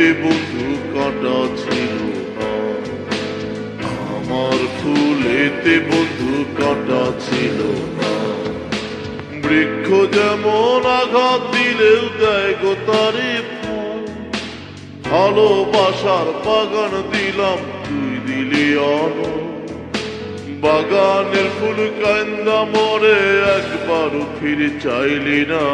ফুলেতে বন্ধু কাটা ছিল? না আমার ফুলেতে বন্ধু কাটা ছিল? না বৃক্ষ যেমন আঘাত দিলেও দেয় গো তারে ভালোবাসার বাগান দিলাম, তুই দিলি অন বাগানের ফুল কান্দা মরে একবারও ফিরে চাইলি না।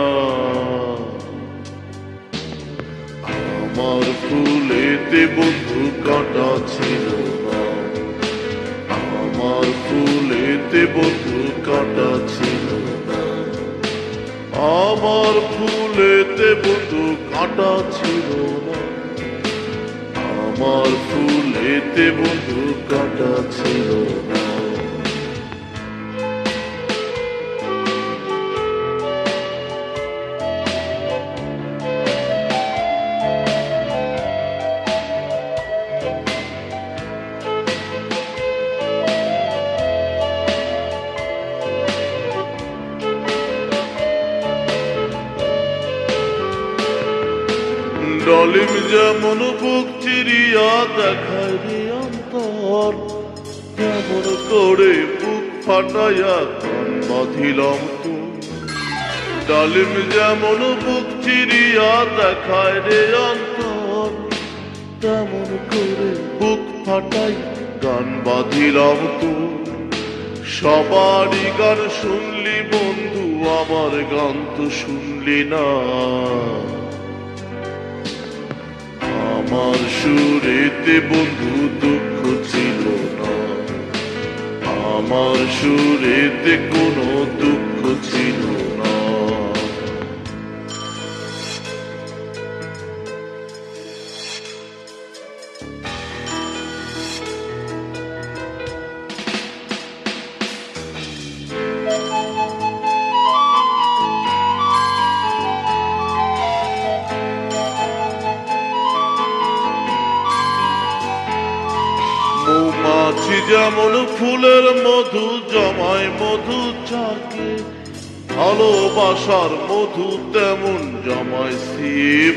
আমার ফুলেতে বন্ধু কাটা ছিল? না আমার ফুলেতে বন্ধু কাটা ছিল? না আমার ফুলেতে বন্ধু কাটা ছিল না? আমার ফুলেতে বন্ধু কাটা ছিল? না ডলিম যেমন বুক চিরিয়া দেখায় অন্তর, কেমন করে বুক ফাটাইয়া বাঁধিলাম তো। ডালিম যেমন বুক চিরিয়া দেখায় রে অন্তর তেমন করে বুক ফাটাই গান বাঁধিলাম তো। সবারই গান শুনলি বন্ধু, আমার গান তো শুনলি না। আমার সুরেতে বন্ধু দুঃখ ছিল না। আমার সুরেতে কোনো দুঃখ ছিল না মৌমাছি যেমন ফুলের মধু জমায় মধু চাকে ভালোবাসার মধু, তেমন জমায়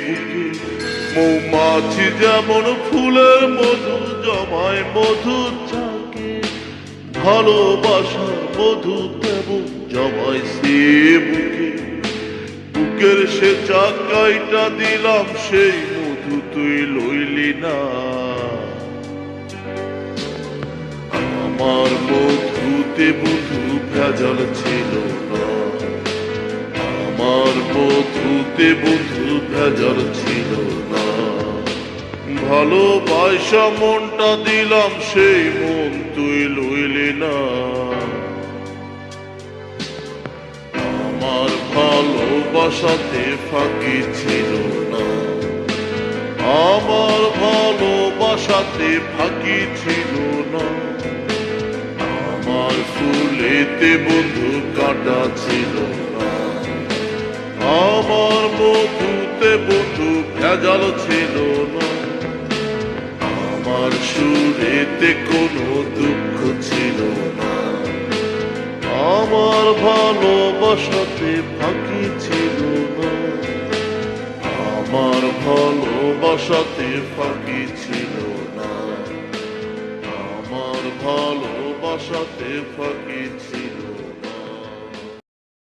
বুকে মৌমাছি যেমন ফুলের মধু জমায় মধু চাকে ভালোবাসার মধু, তেমন জমায় সিয়ে বুকে বুকের সে চাকাইটা দিলাম, সেই মধু তুই লইলি না। মধুতে বধু ভেজাল ছিল না। আমার মধুতে বধু ভেজাল ছিল না। ভালোবাসা মনটা দিলাম, সেই মন তুই লইলি না। আমার ভালোবাসাতে ফাঁকি ছিল না। আমার ভালোবাসাতে ফাঁকি ছিল না। ফুলেতে বন্ধু কাটা ছিল আমার মধুতে বন্ধু ভেজাল ছিল না। আমার সুরেতে কোনো দুঃখ ছিল না। আমার ভালোবাসাতে ফাঁকি ছিল না। আমার ভালোবাসাতে ফাঁকি ছিল না। আমার ভালোবাসাতে ফাঁকি ছিল